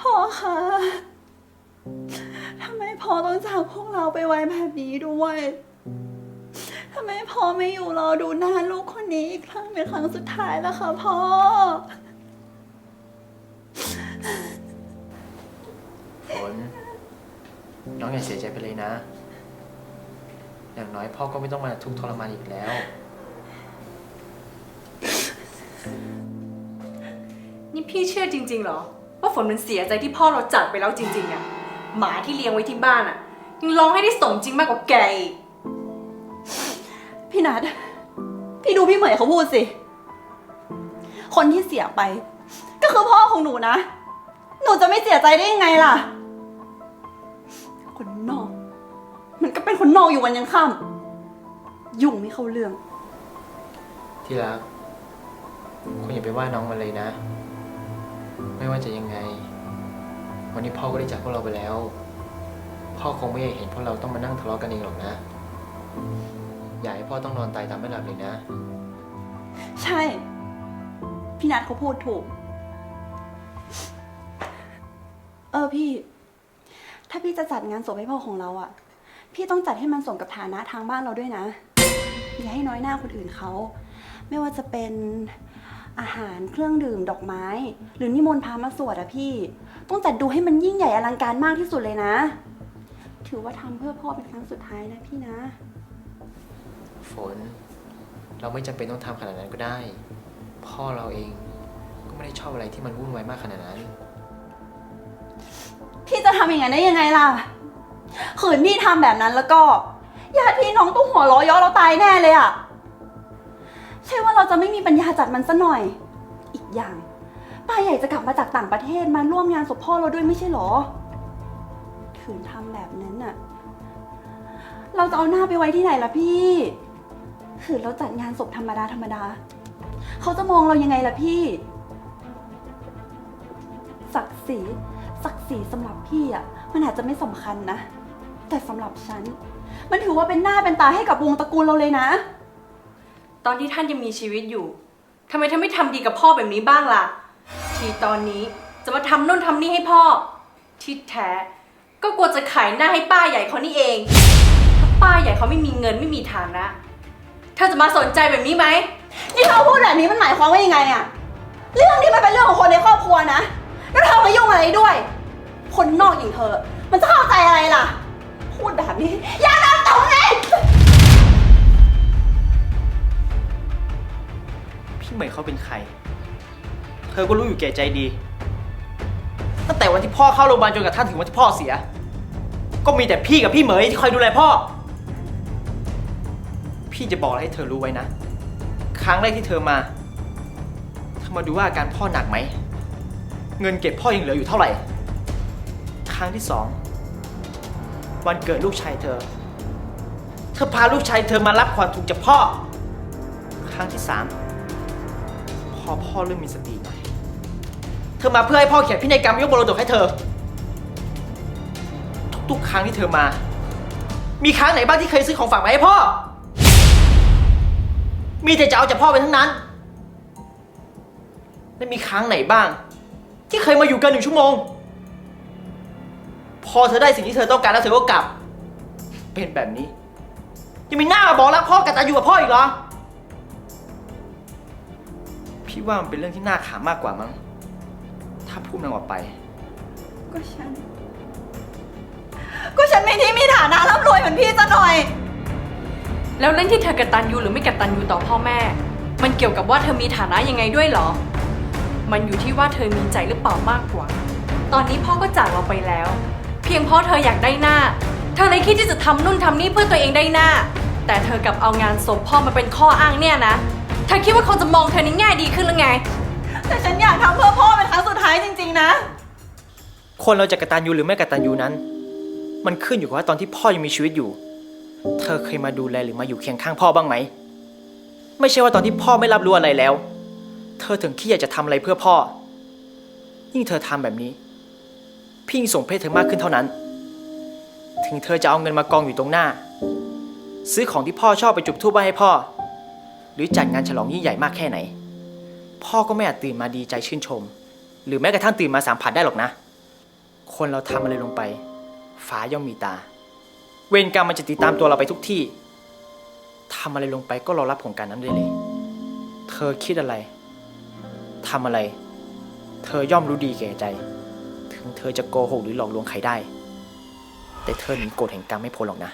พ่อคะทำไมพ่อต้องจากพวกเราไปไว้แบบนี้ด้วยทำไมพ่อไม่อยู่รอดูหน้าลูกคนนี้อีกครั้งเป็นครั้งสุดท้ายแล้วคะพ่อ ฝนน้องอย่าเสียใจไปเลยนะ อย่างน้อยพ่อก็ไม่ต้องมาทุกข์ทรมานอีกแล้ว นี่พี่เชื่อจริง ๆ เหรอ ว่าฝนมันเสียใจที่พ่อเราจากไปแล้วจริง ๆอะหมาที่เลี้ยงไว้ที่บ้านอะยังร้องให้ได้สมจริงมากกว่าแกอีกพี่นัทพี่ดูพี่เหมยเขาพูดสิ คนที่เสียไป ก็คือพ่อของหนูนะ หนูจะไม่เสียใจได้ยังไงล่ะ คนนอก มันก็เป็นคนนอกอยู่วันยังค่ำยุ่งไม่เข้าเรื่อง ที่รักคุณอย่าไปว่าน้องมันเลยนะ ไม่ว่าจะยังไง วันนี้พ่อก็ได้จากพวกเราไปแล้ว พ่อคงไม่อยากเห็นพวกเราต้องมานั่งทะเลาะกันเองหรอกนะ อย่าให้พ่อต้องนอนตายตามไม่หลับเลยนะ ใช่ พี่นัทเขาพูดถูก เออพี่ ถ้าพี่จะจัดงานศพให้พ่อของเราอะ่ะพี่ต้องจัดให้มันสมกับฐานะทางบ้านเราด้วยนะ อย่าให้น้อยหน้าคนอื่นเขา ไม่ว่าจะเป็น อาหารเครื่องดื่มดอกไม้ หรือนิมนต์พามาสวดอะพี่ ต้องจัดดูให้มันยิ่งใหญ่อลังการมากที่สุดเลยนะ ถือว่าทำเพื่อพ่อเป็นครั้งสุดท้ายนะพี่นะ ฝน เราไม่จำเป็นต้องทำขนาดนั้นก็ได้ พ่อเราเองก็ไม่ได้ชอบอะไรที่มันวุ่นวายมากขนาดนั้น พี่จะทำอย่างนั้นได้ยังไงล่ะขืนพี่ทำแบบนั้นแล้วก็ญาติพี่น้องต้องหัวเร้อย้อเราตายแน่เลยอะ ใช่ว่าเราจะไม่มีปัญญาจัดมันซะหน่อย อีกอย่าง ป้าใหญ่จะกลับมาจากต่างประเทศมาร่วมงานศพพ่อเราด้วยไม่ใช่หรอขืนทำแบบนั้นน่ะ เราจะเอาหน้าไปไว้ที่ไหนล่ะพี่ขืนเราจัดงานศพธรรมดาธรรมดา เขาจะมองเรายังไงล่ะพี่ ศักดิ์ศรีศักดิ์ศรีสำหรับพี่อะ มันอาจจะไม่สำคัญนะ แต่สำหรับฉัน มันถือว่าเป็นหน้าเป็นตาให้กับวงตระกูลเราเลยนะ ตอนที่ท่านยังมีชีวิตอยู่ทำไมท่านไม่ทำดีกับพ่อแบบนี้บ้างล่ะ ทีตอนนี้จะมาทำนู่นทำนี่ให้พ่อ ที่แท้ ก็กลัวจะขายหน้าให้ป้าใหญ่เขานี่เอง ถ้าป้าใหญ่เขาไม่มีเงินไม่มีฐานะเธอจะมาสนใจแบบนี้ไหมนี่เขาพูดแบบนี้มันหมายความว่ายังไงอะเรื่องนี้มันเป็นเรื่องของคนในครอบครัวนะ แล้วเธอมายุ่งอะไรด้วย คนนอกอย่างเธอ มันจะเข้าใจอะไรล่ะ พูดแบบนี้อย่าทำตรงนี้ พี่เหมยเขาเป็นใคร เธอก็รู้อยู่แก่ใจดี ตั้งแต่วันที่พ่อเข้าโรงพยาบาลจนกระทั่งถึงวันที่พ่อเสีย ก็มีแต่พี่กับพี่เหมยที่คอยดูแลพ่อ พี่จะบอกอะไรให้เธอรู้ไว้นะ ครั้งแรกที่เธอมาเธอมาดูว่าอาการพ่อหนักไหม เงินเก็บพ่อยังเหลืออยู่เท่าไหร่ ครั้งที่สอง วันเกิดลูกชายเธอ เธอพาลูกชายเธอมารับความทุกข์จากพ่อ ครั้งที่สาม อพ่อเริ่มมีสติหน่อย เธอมาเพื่อให้พ่อเขียนพินัยกรรมยกมรดกให้เธอ ทุกๆครั้งที่เธอมา มีครั้งไหนบ้างที่เคยซื้อของฝากมาให้พ่อ มีแต่จะเอาจากพ่อไปทั้งนั้น และมีครั้งไหนบ้าง ที่เคยมาอยู่เกินหนึ่งชั่วโมง พอเธอได้สิ่งที่เธอต้องการแล้วเธอก็กลับ เป็นแบบนี้ ยังมีหน้ามาบอกรักพ่อกตันอยู่กับพ่ออีกเหรอ พี่ว่ามันเป็นเรื่องที่น่าขำมากกว่ามั้ง ถ้าพูดมันออกไป ก็ฉัน ก็ฉันไม่ที่มีฐานะร่ำรวยเหมือนพี่ซะหน่อย แล้วเรื่องที่เธอกตัญญูหรือไม่กตัญญูต่อพ่อแม่ มันเกี่ยวกับว่าเธอมีฐานะยังไงด้วยเหรอ มันอยู่ที่ว่าเธอมีใจหรือเปล่ามากกว่า ตอนนี้พ่อก็จากเราไปแล้ว เพียงเพราะเธออยากได้หน้า เธอเลยคิดที่จะทำนู่นทำนี่เพื่อตัวเองได้หน้า แต่เธอกลับเอางานศพพ่อมาเป็นข้ออ้างเนี่ยนะ เธอคิดว่าเขาจะมองเธอในแง่ดีขึ้นหรือไง แต่ฉันอยากทำเพื่อพ่อเป็นครั้งสุดท้ายจริง ๆ นะ คนเราจะกตัญญูหรือไม่กตัญญูนั้น มันขึ้นอยู่กับว่าตอนที่พ่อยังมีชีวิตอยู่ เธอเคยมาดูแลหรือมาอยู่เคียงข้างพ่อบ้างไหม ไม่ใช่ว่าตอนที่พ่อไม่รับรู้อะไรแล้ว เธอถึงคิดอยากจะทำอะไรเพื่อพ่อ ยิ่งเธอทำแบบนี้ พี่ยิ่งส่งเพศเธอมากขึ้นเท่านั้น ถึงเธอจะเอาเงินมากองอยู่ตรงหน้า ซื้อของที่พ่อชอบไปจุดทูบไว้ให้พ่อ หรือจัดงานฉลองยิ่งใหญ่มากแค่ไหน พ่อก็ไม่อาจตื่นมาดีใจชื่นชม หรือแม้กระทั่งตื่นมาสามผัสได้หรอกนะ คนเราทำอะไรลงไปฟ้าย่อมมีตา เวรกรรมมันจะติดตามตัวเราไปทุกที่ทำอะไรลงไปก็รอรับผลการนั้นได้เลย เธอคิดอะไรทำอะไร เธอย่อมรู้ดีแก่ใจ ถึงเธอจะโกหกหรือหลอกลวงใครได้ แต่เธอหนีกฎแห่งกรรมไม่พ้นหรอกนะ